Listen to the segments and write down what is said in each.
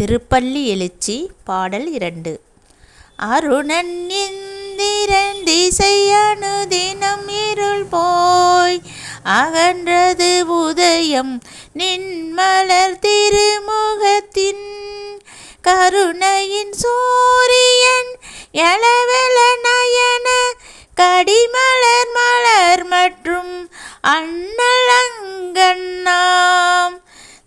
திருப்பள்ளி எழுச்சி பாடல் இரண்டு. அருணன் இந்திரன் திசையனு தினம் இருள் போய் அகன்றது உதயம் நின்மலர் திருமுகத்தின் கருணையின் சூரியன் எளவெள நயன கடிமலர் மலர் மற்றும் அண்ணலங்கண்ணா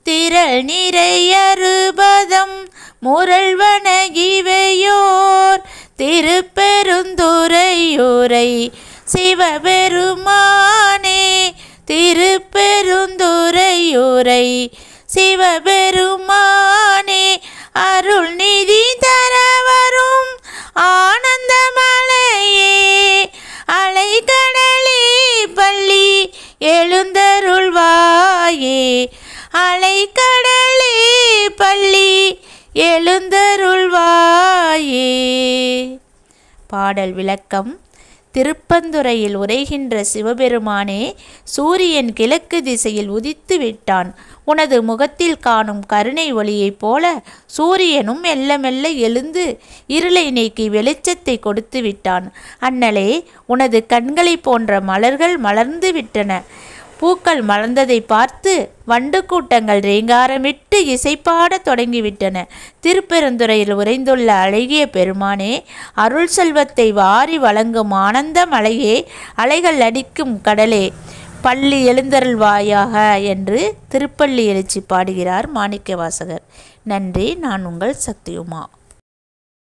திரள் நிறையறுபதம் முரள்வன இவையோர் திருப்பெருந்துறையூரை சிவபெருமானே திருப்பெருந்துறையூரை சிவபெருமானே. அருள் நிதி தர வரும் ஆனந்தமலையே அலைக்கடலே பள்ளி எழுந்த அலைக்கடலே பள்ளி எழுந்தருள்வாயே. பாடல் விளக்கம். திருப்பந்துறையில் உரைகின்ற சிவபெருமானே சூரியன் கிழக்கு திசையில் உதித்து விட்டான். உனது முகத்தில் காணும் கருணை ஒளியைப் போல சூரியனும் மெல்ல மெல்ல எழுந்து இருளை நீக்கி வெளிச்சத்தை கொடுத்து விட்டான். அண்ணலே உனது கண்களைப் போன்ற மலர்கள் மலர்ந்து விட்டன. பூக்கள் மலர்ந்ததை பார்த்து வண்டு கூட்டங்கள் ரீங்காரமிட்டு இசைப்பாடத் தொடங்கிவிட்டன. திருப்பெருந்துறையில் உறைந்துள்ள அழகிய பெருமானே அருள் செல்வத்தை வாரி வழங்கும் ஆனந்த மலையே அலைகள் அடிக்கும் கடலே பள்ளி எழுந்தருள்வாயாக என்று திருப்பள்ளி எழுச்சி பாடுகிறார் மாணிக்க வாசகர் நன்றி நான் உங்கள் சக்தியுமா?